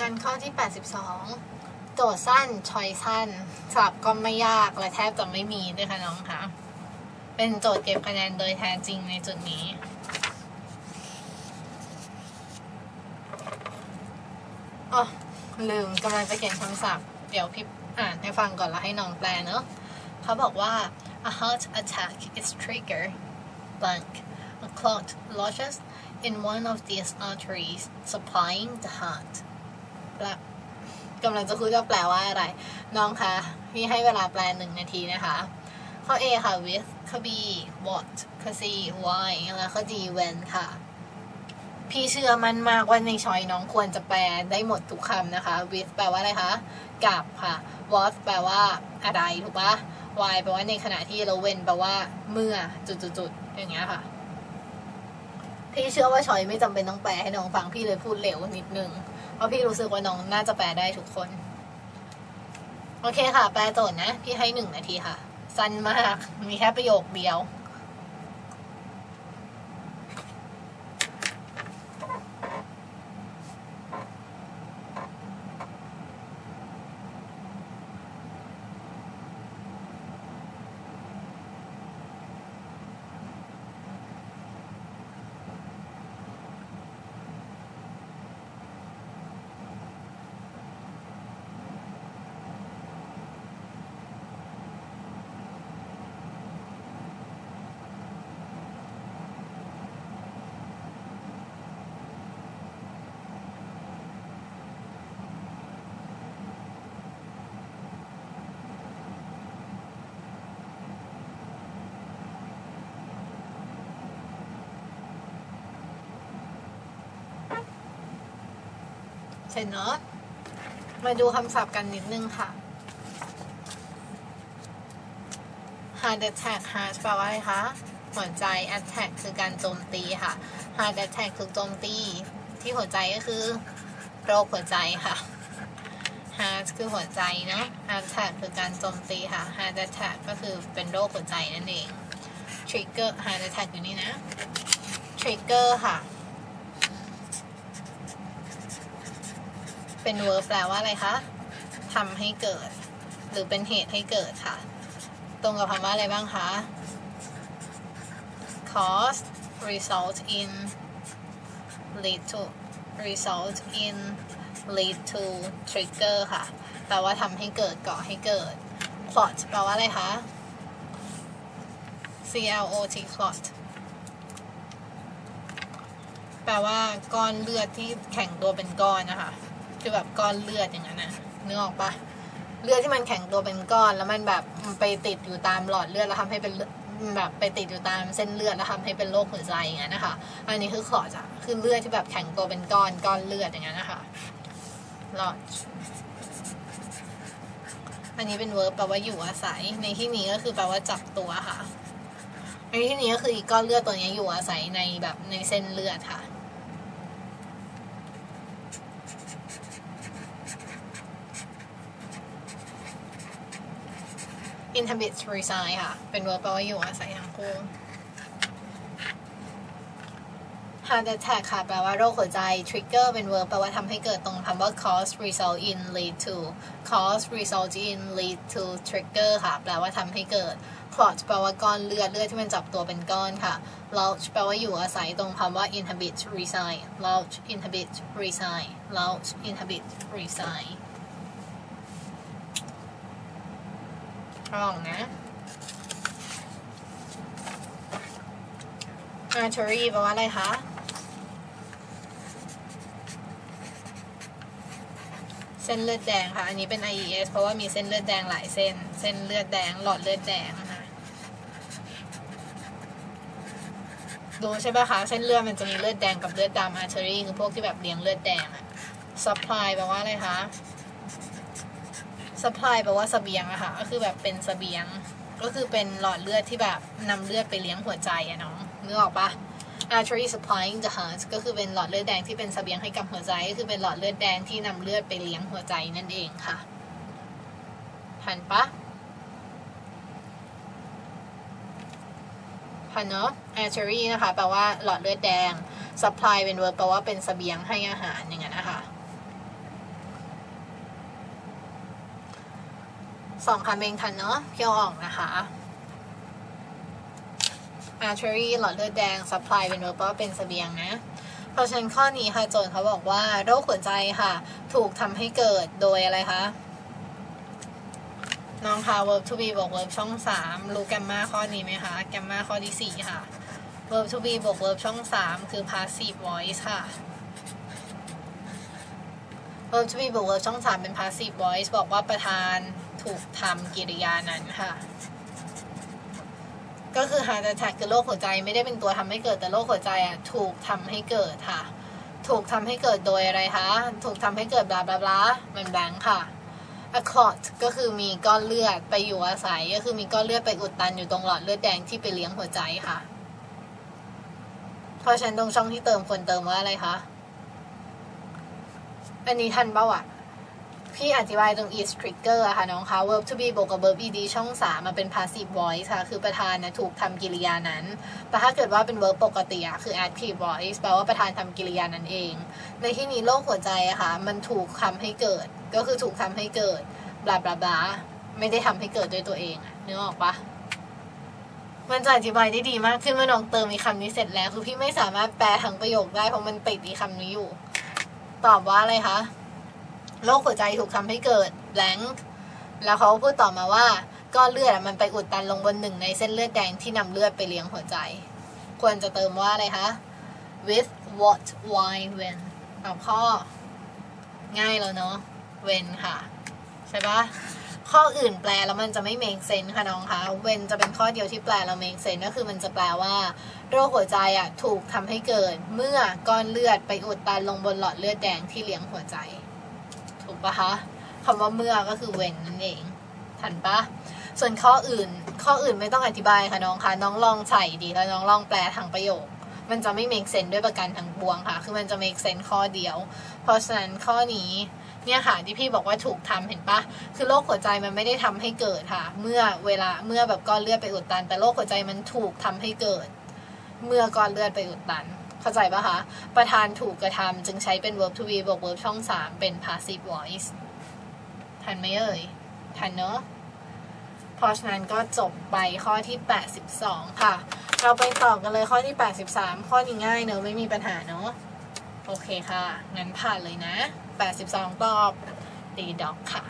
กันข้อที่ 82 โจทย์สั้นชอยสั้นสลับก็ไม่ยากและแทบจะไม่มีด้วยค่ะน้องคะเป็นโจทย์เก็บคะแนนโดยแท้จริงในจุดนี้อ๋อลืมกำลังจะเขียนคำศัพท์เดี๋ยวพี่อ่านให้ฟังก่อนแล้วให้น้องแปลเนอะเขาบอกว่า a heart attack is trigger blank a clot lodges in one of these arteries supplying the heart แปลกำลังจะคุยว่าแปลว่าอะไร น้องคะพี่ให้เวลาแปลหนึ่งนาทีนะคะ ข้อ A ค่ะ with ข้อ B what ข้อ C why แล้วข้อ D when ค่ะ พี่เชื่อมันมากว่าในชอยน้องควรจะแปลได้หมดทุกคำนะคะ with แปลว่าอะไรคะ กับค่ะ what แปลว่าอะไรถูกปะ why แปลว่าในขณะที่แล้ว when แปลว่าเมื่อจุดๆๆอย่างเงี้ยค่ะพี่เชื่อว่าชอยไม่จำเป็นต้องแปลให้น้องฟังพี่เลยพูดเร็วนิดนึง เพราะพี่รู้สึกว่าน้องน่าจะแปลได้ทุกคน โอเคค่ะ แปลโจทย์นะ พี่ให้หนึ่งนาทีค่ะ สั้นมาก มีแค่ประโยคเดียว เสร็จเนาะมาดูคำศัพท์กันนิดนึงค่ะ heart attack heart แปลว่าอะไรคะหัวใจ attack คือการโจมตีค่ะ heart attack คือโจมตี ที่หัวใจก็คือ โรคหัวใจค่ะ heart คือหัวใจเนาะ attack คือการโจมตีค่ะ heart attack ก็คือเป็นโรคหัวใจนั่นเอง trigger heart attack อยู่นี่นะ trigger ค่ะ เป็น verb แปลว่าอะไรคะทำให้เกิด หรือเป็นเหตุให้เกิดค่ะ ตรงกับคำว่าอะไรบ้างคะ cause result in lead to result in lead to trigger ค่ะ แปลว่าทำให้เกิดก่อให้เกิด clot แปลว่าอะไรคะ C L O T clot แปลว่าก้อนเลือดที่แข็งตัวเป็นก้อนนะคะ คือแบบก้อนเลือดอย่างนั้นนะนึกออกปะเลือดที่มันแข็งตัวเป็นก้อน แล้วมันแบบไปติดอยู่ตามหลอดเลือดแล้วทำให้เป็นแบบไปติดอยู่ตามเส้นเลือดแล้วทำให้เป็นโรคหัวใจอย่างนั้นนะคะ อันนี้คือขอดอะคือเลือดที่แบบแข็งตัวเป็นก้อนก้อนเลือดอย่างนั้นนะคะหลอดอันนี้เป็นเวิร์บแปลว่าอยู่อาศัย ในที่นี้ก็คือแปลว่าจับตัวค่ะ ในที่นี้ก็คืออีกก้อนเลือดตัวนี้อยู่อาศัยในแบบในเส้นเลือดค่ะ inhabit reside ค่ะ เป็น verb แปลว่าอยู่อาศัยทั้งคู่ heart attack ค่ะ แปลว่าโรคหัวใจ trigger เป็น verb แปลว่าทำให้เกิดตรงคำว่า cause result in lead to cause result in lead to trigger ค่ะ แปลว่าทำให้เกิด clot แปลว่าก้อนเลือด เลือดที่มันจับตัวเป็นก้อนค่ะ lodge แปลว่าอยู่อาศัยตรงคำว่า inhabit reside lodge inhabit reside lodge inhabit reside ลองนะ artery แปลว่าอะไรคะ เส้นเลือดแดงค่ะ อันนี้เป็น IES เพราะว่ามีเส้นเลือดแดงหลายเส้น เส้นเลือดแดง หลอดเลือดแดงนะคะดูใช่ปะคะ เส้นเลือดมันจะมีเลือดแดงกับเลือดดำ artery คือพวกที่แบบเลี้ยงเลือดแดงอะ supply แปลว่าอะไรคะ supply แปลว่าเสบียงอะค่ะ ก็คือแบบเป็นเสบียง ก็คือเป็นหลอดเลือดที่แบบนำเลือดไปเลี้ยงหัวใจอะน้องนึกออกปะ artery supplying the heart ก็คือเป็นหลอดเลือดแดงที่เป็นเสบียงให้กับหัวใจ ก็คือเป็นหลอดเลือดแดงที่นำเลือดไปเลี้ยงหัวใจนั่นเองค่ะทันปะทันเนาะ artery นะคะแปลว่าหลอดเลือดแดง supply เป็น verb แปลว่าเป็นเสบียงให้อาหารอย่างนั้นนะคะ สองคำเองทันเนาะเคี่ยวออกนะคะ artery หลอดเลือดแดง supply เป็น verb ว่าเป็นเสบียงนะ เพราะฉะนั้นข้อนี้ค่ะโจทย์เขาบอกว่าโรคหัวใจค่ะ ถูกทำให้เกิดโดยอะไรคะน้องคะ verb to be บวก verb ช่อง 3 รู้แกมมาข้อนี้ไหมคะ แกมมาข้อที่ 4 ค่ะ verb to be บวก verb ช่อง 3 คือ passive voice ค่ะ verb to be บวก verb ช่อง 3 เป็น passive voice บอกว่าประธาน ถูกทำกิริยานั้นค่ะ ก็คือ heart attack คือโรคหัวใจไม่ได้เป็นตัวทำให้เกิดแต่โรคหัวใจอะถูกทำให้เกิดค่ะ ถูกทำให้เกิดโดยอะไรคะ ถูกทำให้เกิดบลาบลาบลามันแบงค่ะ a clot ก็คือมีก้อนเลือดไปอยู่อาศัย ก็คือมีก้อนเลือดไปอุดตันอยู่ตรงหลอดเลือดแดงที่ไปเลี้ยงหัวใจค่ะ เพราะฉะนั้นตรงช่องที่เติมควรเติมว่าอะไรคะ อันนี้ทันเปล่าอะ พี่อธิบายตรง is trigger อะค่ะน้องคะ verb to be บวกกับ verb ed ช่อง3มันเป็น passive voice ค่ะ คือประธานนะถูกทำกิริยานั้น แต่ถ้าเกิดว่าเป็น verb ปกติอะคือ active voice แปลว่าประธานทำกิริยานั้นเอง ในที่นี้โรคหัวใจอะค่ะ มันถูกทำให้เกิด ก็คือถูกทำให้เกิด บลาบลาบลาไม่ได้ทำให้เกิดด้วยตัวเองอะนึกอออกปะมันจะอธิบายได้ดีมากขึ้นเมื่อน้องเติมอีกคำนี้เสร็จแล้ว คือพี่ไม่สามารถแปลทั้งประโยคได้เพราะมันติดอีคำนี้อยู่ ตอบว่าอะไรคะ โรคหัวใจถูกทำให้เกิด blank แล้วเขาพูดต่อมาว่าก้อนเลือดมันไปอุดตันลงบนหนึ่งในเส้นเลือดแดงที่นำเลือดไปเลี้ยงหัวใจ ควรจะเติมว่าอะไรคะ with what why when ตอบข้อ ง่ายแล้วเนาะ when ค่ะ ใช่ปะข้ออื่นแปลแล้วมันจะไม่ make sense ค่ะน้องคะ when จะเป็นข้อเดียวที่แปลแล้ว make sense ก็คือมันจะแปลว่า โรคหัวใจอะถูกทำให้เกิด เมื่อก้อนเลือดไปอุดตันลงบนหลอดเลือดแดงที่เลี้ยงหัวใจ กปะคะคำว่าเมื่อก็คือ when นั่นเองทันปะส่วนข้ออื่น ข้ออื่นไม่ต้องอธิบายค่ะน้องคะน้องลองใส่ดีแล้วน้องลองแปลทางประโยค มันจะไม่ make sense ด้วยประการทั้งปวงค่ะ คือมันจะ make sense ข้อเดียว เพราะฉะนั้นข้อนี้เนี่ยค่ะที่พี่บอกว่าถูกทำเห็นปะคือโรคหัวใจมันไม่ได้ทำให้เกิดค่ะ เมื่อเวลาเมื่อแบบก้อนเลือดไปอุดตัน แต่โรคหัวใจมันถูกทำให้เกิด เมื่อก้อนเลือดไปอุดตัน เข้าใจปะคะ ประธานถูกกระทำจึงใช้เป็น verb to be บวก verb ช่อง 3 เป็น passive voice ทันไหมเอ่ย ทันเนอะเพราะฉะนั้นก็จบไปข้อที่ 82 ค่ะ เราไปต่อกันเลยข้อที่ 83 ข้อนี้ง่ายเนอะไม่มีปัญหาเนอะโอเคค่ะ งั้นผ่านเลยนะ 82 ตอบ D dog ค่ะ